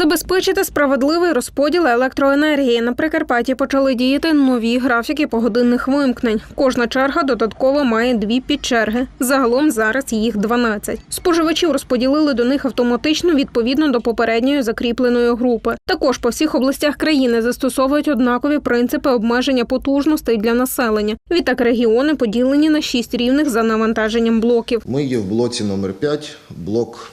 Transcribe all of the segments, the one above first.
Забезпечити справедливий розподіл електроенергії на Прикарпатті почали діяти нові графіки погодинних вимкнень. Кожна черга додатково має дві підчерги. Загалом зараз їх 12. Споживачів розподілили до них автоматично відповідно до попередньої закріпленої групи. Також по всіх областях країни застосовують однакові принципи обмеження потужностей для населення. Відтак регіони поділені на шість рівних за навантаженням блоків. Ми є в блоці номер 5 блок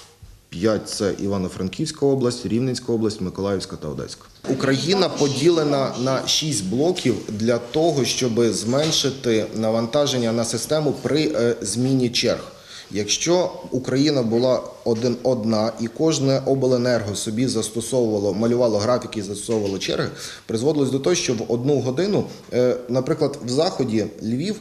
5 – це Івано-Франківська область, Рівненська область, Миколаївська та Одеська. Україна поділена на 6 блоків для того, щоб зменшити навантаження на систему при е, зміні черг. Якщо Україна була один одна і кожне обленерго собі застосовувало, малювало графіки і застосовувало черги, призводилось до того, що в одну годину, е, наприклад, в заході Львів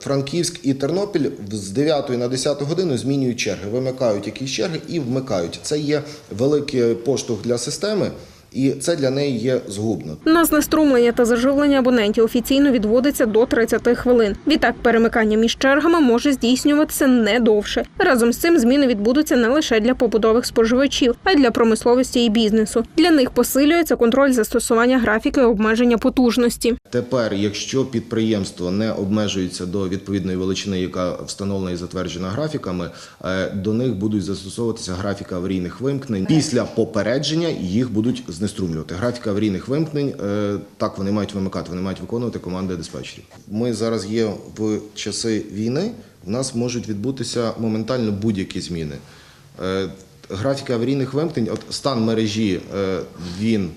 Франківськ і Тернопіль з 9 на 10 годину змінюють черги, вимикають якісь черги і вмикають. Це є великий поштовх для системи, і це для неї є згубно. На знеструмлення та заживлення абонентів офіційно відводиться до 30 хвилин. Відтак перемикання між чергами може здійснюватися не довше. Разом з цим зміни відбудуться не лише для побутових споживачів, а й для промисловості і бізнесу. Для них посилюється контроль застосування графіки обмеження потужності. Тепер, якщо підприємство не обмежується до відповідної величини, яка встановлена і затверджена графіками, е, до них будуть застосовуватися графіка аварійних вимкнень. Після попередження їх будуть знеструмлювати. Графіка аварійних вимкнень е, так вони мають вимикати, вони мають виконувати команди диспетчерів. Ми зараз є в часи війни. В нас можуть відбутися моментально будь-які зміни. Е, Графіка аварійних вимкнень, от стан мережі він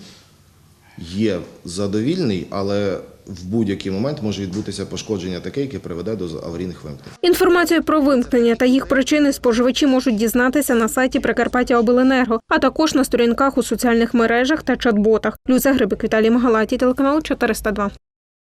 є задовільний, але в будь-який момент може відбутися пошкодження таке, яке приведе до аварійних вимкнень. Інформацію про вимкнення та їх причини споживачі можуть дізнатися на сайті Прикарпаття Обленерго, а також на сторінках у соціальних мережах та чат-ботах. Люся Грибик, Віталій Магалаті, телеканал 402.